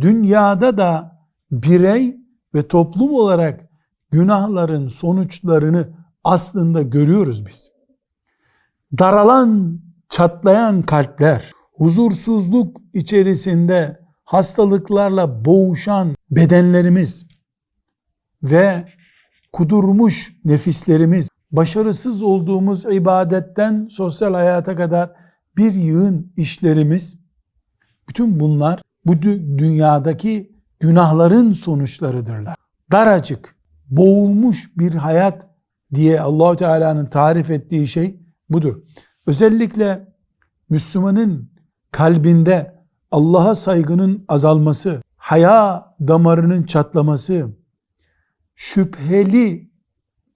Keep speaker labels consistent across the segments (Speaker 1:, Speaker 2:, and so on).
Speaker 1: Dünyada da birey ve toplum olarak günahların sonuçlarını aslında görüyoruz biz. Daralan, çatlayan kalpler, huzursuzluk içerisinde hastalıklarla boğuşan bedenlerimiz ve kudurmuş nefislerimiz, başarısız olduğumuz ibadetten sosyal hayata kadar bir yığın işlerimiz, bütün bunlar bu dü- dünyadaki günahların sonuçlarıdırlar. Daracık, boğulmuş bir hayat diye Allahu Teala'nın tarif ettiği şey budur. Özellikle Müslümanın kalbinde Allah'a saygının azalması, haya damarının çatlaması, şüpheli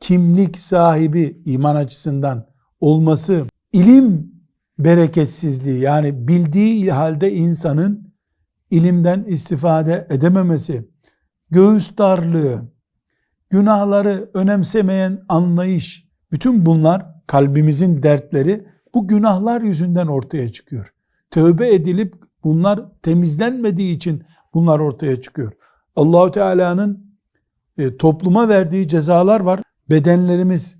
Speaker 1: kimlik sahibi iman açısından olması, ilim bereketsizliği yani bildiği halde insanın ilimden istifade edememesi, göğüs darlığı, günahları önemsemeyen anlayış, bütün bunlar kalbimizin dertleri bu günahlar yüzünden ortaya çıkıyor. Tövbe edilip bunlar temizlenmediği için bunlar ortaya çıkıyor. Allahu Teala'nın e, topluma verdiği cezalar var. Bedenlerimiz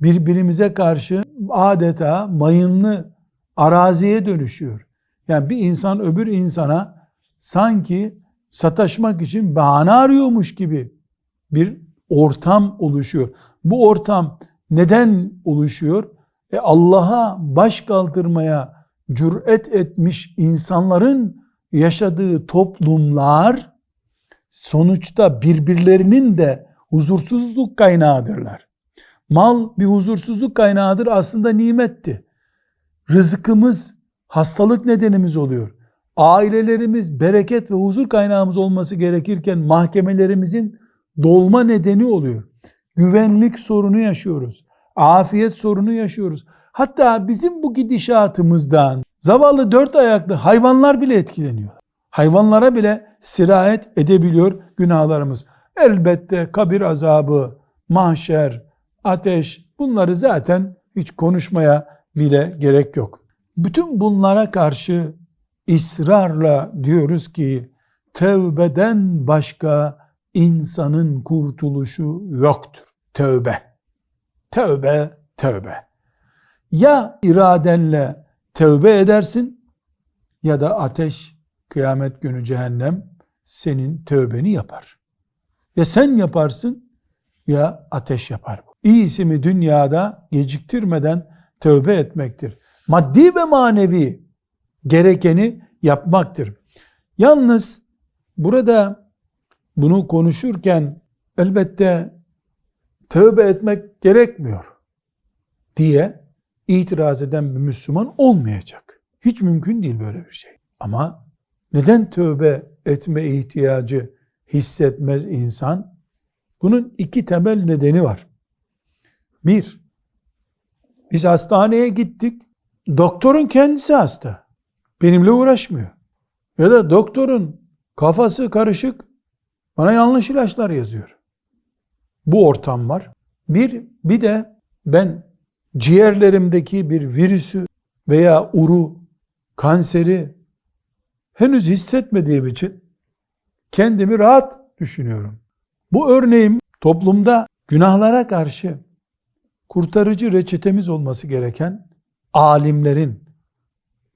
Speaker 1: birbirimize karşı adeta mayınlı araziye dönüşüyor. Yani bir insan öbür insana sanki sataşmak için bahane arıyormuş gibi bir ortam oluşuyor. Bu ortam neden oluşuyor? E Allah'a baş kaldırmaya cüret etmiş insanların yaşadığı toplumlar sonuçta birbirlerinin de huzursuzluk kaynağıdırlar. Mal bir huzursuzluk kaynağıdır aslında nimetti. Rızkımız hastalık nedenimiz oluyor. Ailelerimiz bereket ve huzur kaynağımız olması gerekirken mahkemelerimizin dolma nedeni oluyor. Güvenlik sorunu yaşıyoruz. Afiyet sorunu yaşıyoruz. Hatta bizim bu gidişatımızdan zavallı dört ayaklı hayvanlar bile etkileniyor. Hayvanlara bile sirayet edebiliyor günahlarımız. Elbette kabir azabı, mahşer, ateş bunları zaten hiç konuşmaya bile gerek yok. Bütün bunlara karşı ısrarla diyoruz ki tevbeden başka insanın kurtuluşu yoktur. Tövbe. Tövbe, tövbe. Ya iradenle tövbe edersin ya da ateş kıyamet günü cehennem senin tövbeni yapar. Ya sen yaparsın ya ateş yapar. İyisi mi dünyada geciktirmeden tövbe etmektir. Maddi ve manevi gerekeni yapmaktır. Yalnız burada bunu konuşurken elbette tövbe etmek gerekmiyor diye itiraz eden bir Müslüman olmayacak. Hiç mümkün değil böyle bir şey. Ama neden tövbe etme ihtiyacı hissetmez insan? Bunun iki temel nedeni var. Bir, biz hastaneye gittik. Doktorun kendisi hasta. Benimle uğraşmıyor. Ya da doktorun kafası karışık. Bana yanlış ilaçlar yazıyor. Bu ortam var. Bir, bir de ben ciğerlerimdeki bir virüsü veya uru, kanseri henüz hissetmediğim için kendimi rahat düşünüyorum. Bu örneğim toplumda günahlara karşı kurtarıcı reçetemiz olması gereken alimlerin,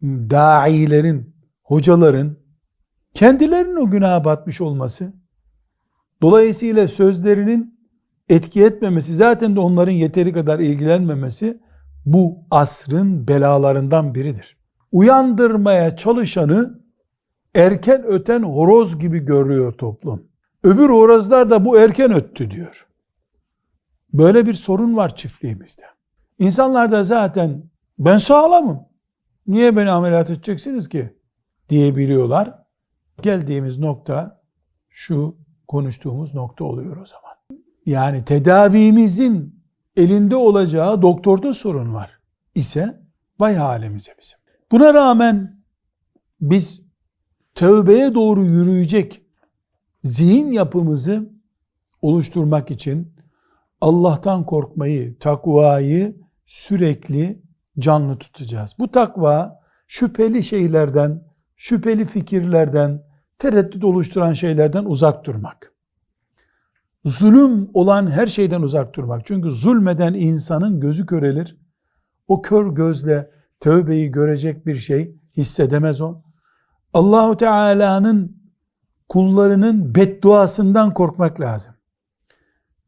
Speaker 1: dailerin, hocaların kendilerinin o günaha batmış olması, dolayısıyla sözlerinin etki etmemesi, zaten de onların yeteri kadar ilgilenmemesi bu asrın belalarından biridir. Uyandırmaya çalışanı erken öten horoz gibi görüyor toplum. Öbür horozlar da bu erken öttü diyor. Böyle bir sorun var çiftliğimizde. İnsanlar da zaten ben sağlamım. Niye beni ameliyat edeceksiniz ki? diyebiliyorlar. Geldiğimiz nokta şu konuştuğumuz nokta oluyor o zaman. Yani tedavimizin elinde olacağı doktorda sorun var ise vay halimize bizim. Buna rağmen biz tövbeye doğru yürüyecek zihin yapımızı oluşturmak için Allah'tan korkmayı, takvayı sürekli canlı tutacağız. Bu takva şüpheli şeylerden, şüpheli fikirlerden, tereddüt oluşturan şeylerden uzak durmak. Zulüm olan her şeyden uzak durmak. Çünkü zulmeden insanın gözü körelir. O kör gözle tövbeyi görecek bir şey hissedemez o. Allahu Teala'nın kullarının bedduasından korkmak lazım.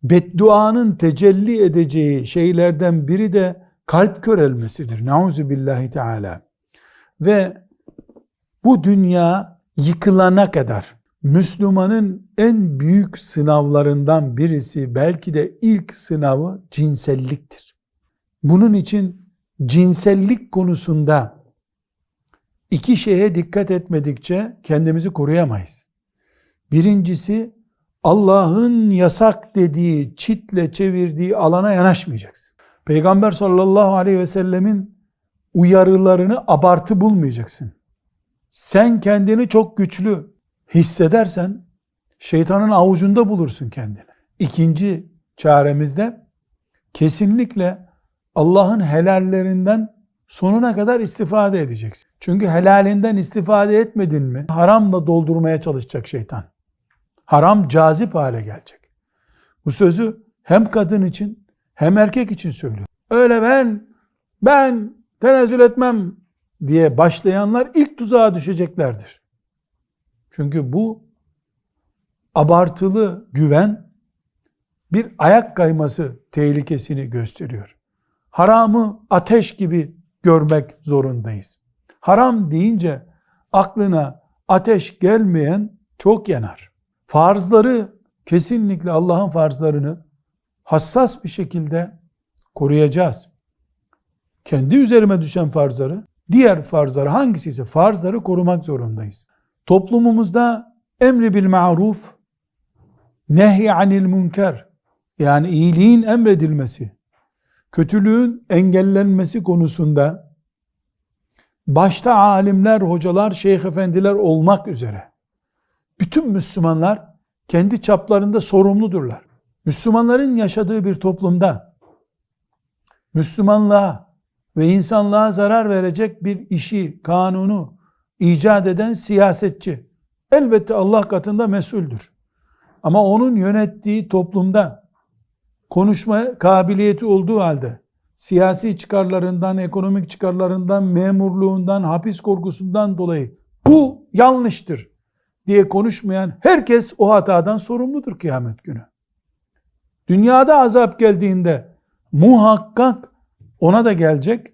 Speaker 1: Bedduanın tecelli edeceği şeylerden biri de kalp körelmesidir. Nauzu billahi teala. Ve bu dünya yıkılana kadar Müslümanın en büyük sınavlarından birisi belki de ilk sınavı cinselliktir. Bunun için cinsellik konusunda iki şeye dikkat etmedikçe kendimizi koruyamayız. Birincisi Allah'ın yasak dediği, çitle çevirdiği alana yanaşmayacaksın. Peygamber sallallahu aleyhi ve sellemin uyarılarını abartı bulmayacaksın. Sen kendini çok güçlü hissedersen şeytanın avucunda bulursun kendini. İkinci çaremizde kesinlikle Allah'ın helallerinden sonuna kadar istifade edeceksin. Çünkü helalinden istifade etmedin mi haramla doldurmaya çalışacak şeytan. Haram cazip hale gelecek. Bu sözü hem kadın için hem erkek için söylüyor. Öyle ben ben tenezzül etmem diye başlayanlar ilk tuzağa düşeceklerdir. Çünkü bu abartılı güven bir ayak kayması tehlikesini gösteriyor. Haramı ateş gibi görmek zorundayız. Haram deyince aklına ateş gelmeyen çok yanar. Farzları kesinlikle Allah'ın farzlarını hassas bir şekilde koruyacağız. Kendi üzerime düşen farzları, diğer farzları hangisi ise farzları korumak zorundayız. Toplumumuzda emri bil ma'ruf, nehy anil münker, yani iyiliğin emredilmesi, kötülüğün engellenmesi konusunda başta alimler, hocalar, şeyh efendiler olmak üzere bütün Müslümanlar kendi çaplarında sorumludurlar. Müslümanların yaşadığı bir toplumda Müslümanlığa ve insanlığa zarar verecek bir işi, kanunu icat eden siyasetçi elbette Allah katında mesuldür. Ama onun yönettiği toplumda konuşma kabiliyeti olduğu halde siyasi çıkarlarından, ekonomik çıkarlarından, memurluğundan, hapis korkusundan dolayı bu yanlıştır diye konuşmayan herkes o hatadan sorumludur kıyamet günü. Dünyada azap geldiğinde muhakkak ona da gelecek.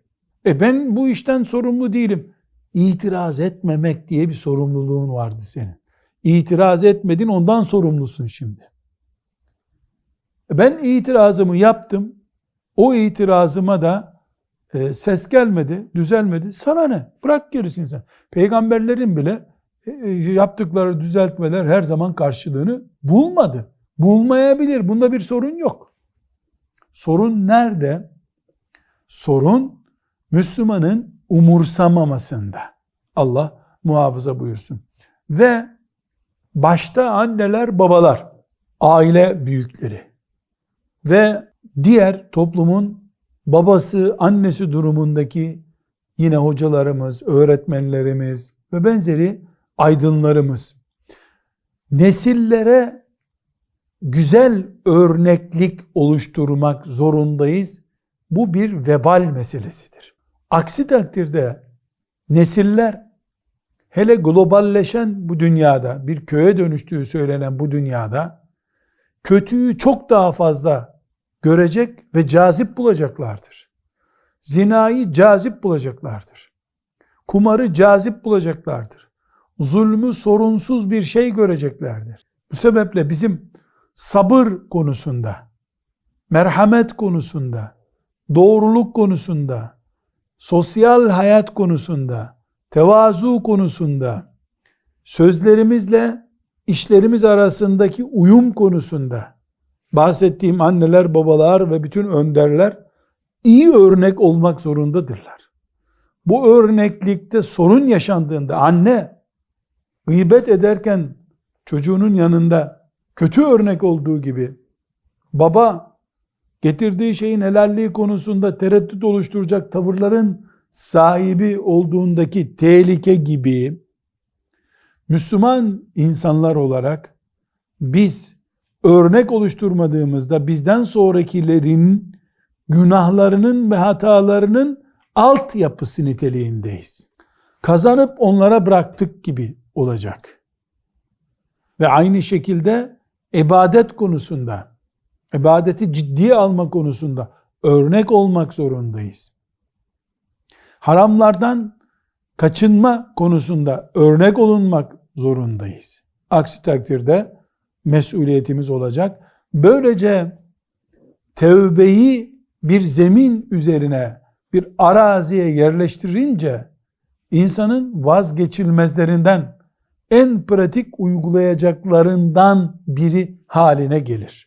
Speaker 1: E ben bu işten sorumlu değilim. İtiraz etmemek diye bir sorumluluğun vardı senin. İtiraz etmedin ondan sorumlusun şimdi. E ben itirazımı yaptım. O itirazıma da e, ses gelmedi, düzelmedi. Sana ne? Bırak gerisini sen. Peygamberlerin bile e, e, yaptıkları düzeltmeler her zaman karşılığını bulmadı. Bulmayabilir. Bunda bir sorun yok. Sorun nerede? Sorun Müslümanın umursamamasında. Allah muhafaza buyursun. Ve başta anneler, babalar, aile büyükleri ve diğer toplumun babası, annesi durumundaki yine hocalarımız, öğretmenlerimiz ve benzeri aydınlarımız nesillere güzel örneklik oluşturmak zorundayız. Bu bir vebal meselesidir. Aksi takdirde nesiller hele globalleşen bu dünyada, bir köye dönüştüğü söylenen bu dünyada kötüyü çok daha fazla görecek ve cazip bulacaklardır. Zinayı cazip bulacaklardır. Kumarı cazip bulacaklardır. Zulmü sorunsuz bir şey göreceklerdir. Bu sebeple bizim sabır konusunda, merhamet konusunda, doğruluk konusunda, sosyal hayat konusunda, tevazu konusunda, sözlerimizle işlerimiz arasındaki uyum konusunda bahsettiğim anneler, babalar ve bütün önderler iyi örnek olmak zorundadırlar. Bu örneklikte sorun yaşandığında anne gıybet ederken çocuğunun yanında kötü örnek olduğu gibi baba getirdiği şeyin helalliği konusunda tereddüt oluşturacak tavırların sahibi olduğundaki tehlike gibi Müslüman insanlar olarak biz örnek oluşturmadığımızda bizden sonrakilerin günahlarının ve hatalarının altyapısı niteliğindeyiz. Kazanıp onlara bıraktık gibi olacak. Ve aynı şekilde ibadet konusunda, ibadeti ciddiye alma konusunda örnek olmak zorundayız. Haramlardan kaçınma konusunda örnek olunmak zorundayız. Aksi takdirde mesuliyetimiz olacak. Böylece tevbeyi bir zemin üzerine bir araziye yerleştirince insanın vazgeçilmezlerinden en pratik uygulayacaklarından biri haline gelir.